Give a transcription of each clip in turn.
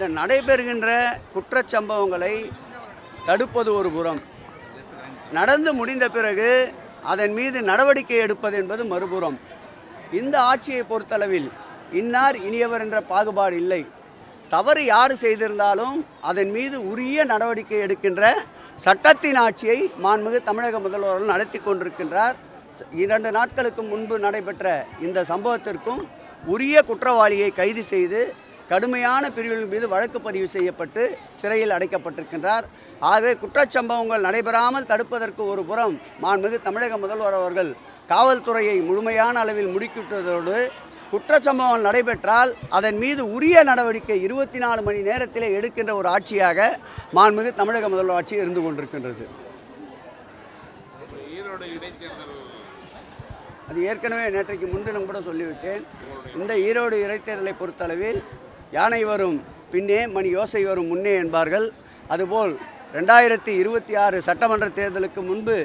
இந்த நடைபெறுகின்ற குற்றச்சம்பவங்களை தடுப்பது ஒரு புறம். நடந்து முடிந்த பிறகு அதன் மீது நடவடிக்கை எடுப்பது என்பது மறுபுறம். இந்த ஆட்சியை பொறுத்தளவில் இன்னார் இனியவர் என்ற பாகுபாடு இல்லை. தவறு யார் செய்திருந்தாலும் அதன் மீது உரிய நடவடிக்கை எடுக்கின்ற சட்டத்தின் ஆட்சியை மாண்புமிகு தமிழக முதல்வர்கள் நடத்தி கொண்டிருக்கின்றார். இரண்டு நாட்களுக்கு முன்பு நடைபெற்ற இந்த சம்பவத்திற்கும் உரிய குற்றவாளியை கைது செய்து கடுமையான பிரிவுகள் மீது வழக்கு பதிவு செய்யப்பட்டு சிறையில் அடைக்கப்பட்டிருக்கின்றார். ஆகவே குற்றச்சம்பவங்கள் நடைபெறாமல் தடுப்பதற்கு ஒரு புறம் மாண்புமிகு தமிழக முதல்வர் அவர்கள் காவல்துறையை முழுமையான அளவில் முடுக்கிவிட்டதோடு குற்றச்சம்பவம் நடைபெற்றால் அதன் மீது உரிய நடவடிக்கை இருபத்தி நாலு மணி நேரத்திலே எடுக்கின்ற ஒரு ஆட்சியாக மாண்புமிகு தமிழக முதல்வர் ஆட்சி இருந்து கொண்டிருக்கின்றது. ஈரோடு இடைத்தேர்தல் அது ஏற்கனவே நேற்றைக்கு முன்தினம் கூட சொல்லிவிட்டேன். இந்த ஈரோடு இடைத்தேர்தலை பொறுத்தளவில் யானை வரும் பின்னே மணி யோசை வரும் முன்னே என்பார்கள். அதுபோல் ரெண்டாயிரத்தி இருபத்தி ஆறு சட்டமன்ற தேர்தலுக்கு முன்பு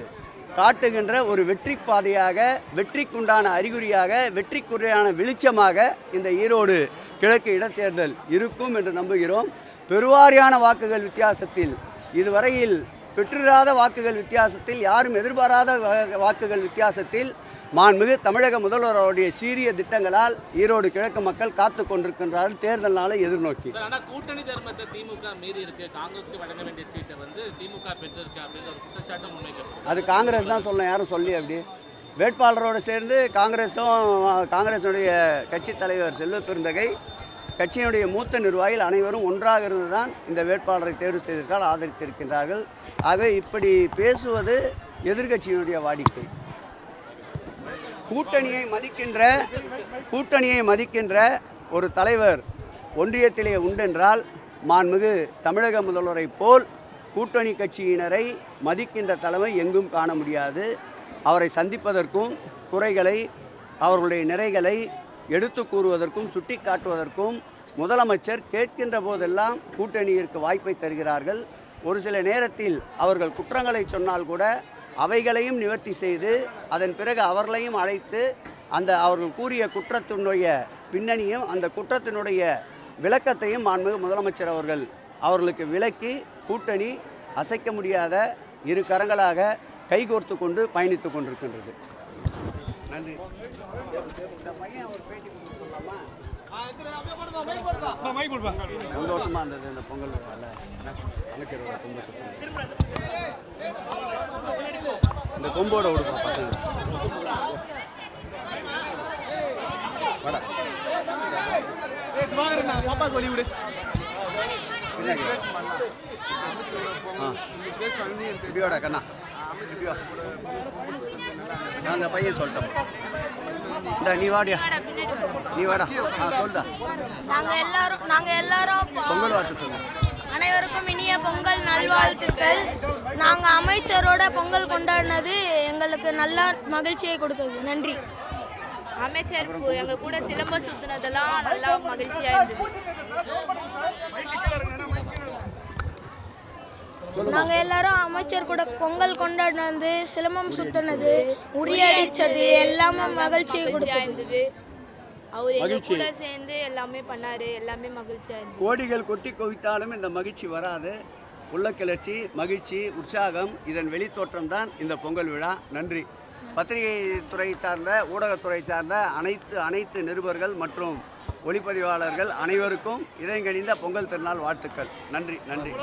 காட்டுகின்ற ஒரு வெற்றி பாதையாக வெற்றிக்குண்டான அறிகுறியாக வெற்றிக்குறையான வெளிச்சமாக இந்த ஈரோடு கிழக்கு இடைத்தேர்தல் இருக்கும் என்று நம்புகிறோம். பெருவாரியான வாக்குகள் வித்தியாசத்தில் இதுவரையில் பெற்றிராத வாக்குகள் வித்தியாசத்தில் யாரும் எதிர்பாராத வாக்குகள் வித்தியாசத்தில் மாண்புமிகு தமிழக முதல்வர் அவருடைய சீரிய திட்டங்களால் ஈரோடு கிழக்கு மக்கள் காத்து கொண்டிருக்கின்றார்கள் தேர்தல் நாளை எதிர்நோக்கி. கூட்டணி தர்மத்தை திமுக மீறி இருக்கு. காங்கிரஸுக்கு வழங்க வேண்டிய சீட்டை வந்து திமுக பெற்றிருக்கு அப்படின்ற குற்றச்சாட்டு முன்வைக்கப்படுது அது காங்கிரஸ் தான் சொல்ல யாரும் சொல்லி அப்படி. வேட்பாளரோடு சேர்ந்து காங்கிரஸும் காங்கிரஸுடைய கட்சி தலைவர் செல்வ பெருந்தகை கட்சியினுடைய மூத்த நிர்வாகிகள் அனைவரும் ஒன்றாக இருந்து தான் இந்த வேட்பாளரை தேர்வு செய்திருக்கால் ஆதரித்திருக்கின்றார்கள். ஆகவே இப்படி பேசுவது எதிர்க்கட்சியினுடைய வாடிக்கை. கூட்டணியை மதிக்கின்ற கூட்டணியை மதிக்கின்ற ஒரு தலைவர் ஒன்றியத்திலே உண்டென்றால் மாண்புமிகு தமிழக முதல்வரைப் போல் கூட்டணி கட்சியினரை மதிக்கின்ற தலைமை எங்கும் காண முடியாது. அவரை சந்திப்பதற்கும் குறைகளை அவர்களுடைய நிறைகளை எடுத்து கூறுவதற்கும் சுட்டி காட்டுவதற்கும் முதலமைச்சர் கேட்கின்ற போதெல்லாம் கூட்டணியிற்கு வாய்ப்பை தருகிறார்கள். ஒரு சில நேரத்தில் அவர்கள் குற்றங்களை சொன்னால் கூட அவைகளையும் நிவர்த்தி செய்து அதன் பிறகு அவர்களையும் அழைத்து அந்த அவர்கள் கூறிய குற்றத்தினுடைய பின்னணியும் அந்த குற்றத்தினுடைய விளக்கத்தையும் மாண்புமிகு முதலமைச்சர் அவர்கள் அவர்களுக்கு விளக்கி கூட்டணி அசைக்க முடியாத இரு கரங்களாக கைகோர்த்து கொண்டு பயணித்து கொண்டிருக்கின்றது. நன்றி. சந்தோஷமா இருந்தது இந்த பொங்கல் விழாவில் அமைச்சரோட கொம்பு இந்த கொம்போட விடுப்பா பசங்க வாடா. பின்னாடி ஆ. இப்படி கண்ணா. நான் அந்த பையன் சொல்லிட்டேன். நீ வாடியா. நீ வாடா. ஆ சொல்டா நாங்க எல்லாரும் நாங்க எல்லாரும் பொங்கல் வாழ்த்து அனைவருக்கும் இனிய பொங்கல் நல்வாழ்த்துக்கள். நாங்க அமைச்சரோட பொங்கல் கொண்டாடினது எங்களுக்கு நல்ல மகிழ்ச்சியை கொடுத்தது. நன்றி. அமைச்சர் கு- எங்க கூட சிலம்பம் சுத்தினதெல்லாம் நல்லா மகிழ்ச்சியா இருந்தது. நாங்க எல்லாரும் அமைச்சர் கூட பொங்கல் கொண்டாடினது சிலம்பம் சுத்தினது உரியடிச்சது எல்லாமே மகிழ்ச்சியை கொடுத்தது. இருந்தது. அவர் எங்க. கூட சேர்ந்து எல்லாமே பண்ணாரு எல்லாமே மகிழ்ச்சியா கோடிகள் கொட்டி குவித்தாலும் இந்த மகிழ்ச்சி வராது. உள்ள கிளர்ச்சி மகிழ்ச்சி உற்சாகம் இதன் வெளித்தோற்றம் தான் இந்த பொங்கல் விழா. நன்றி. பத்திரிகை துறை சார்ந்த ஊடகத்துறை சார்ந்த அனைத்து அனைத்து நிருபர்கள் மற்றும் ஒளிப்பதிவாளர்கள் அனைவருக்கும் இதயங்கணிந்த பொங்கல் திருநாள் வாழ்த்துக்கள். நன்றி நன்றி.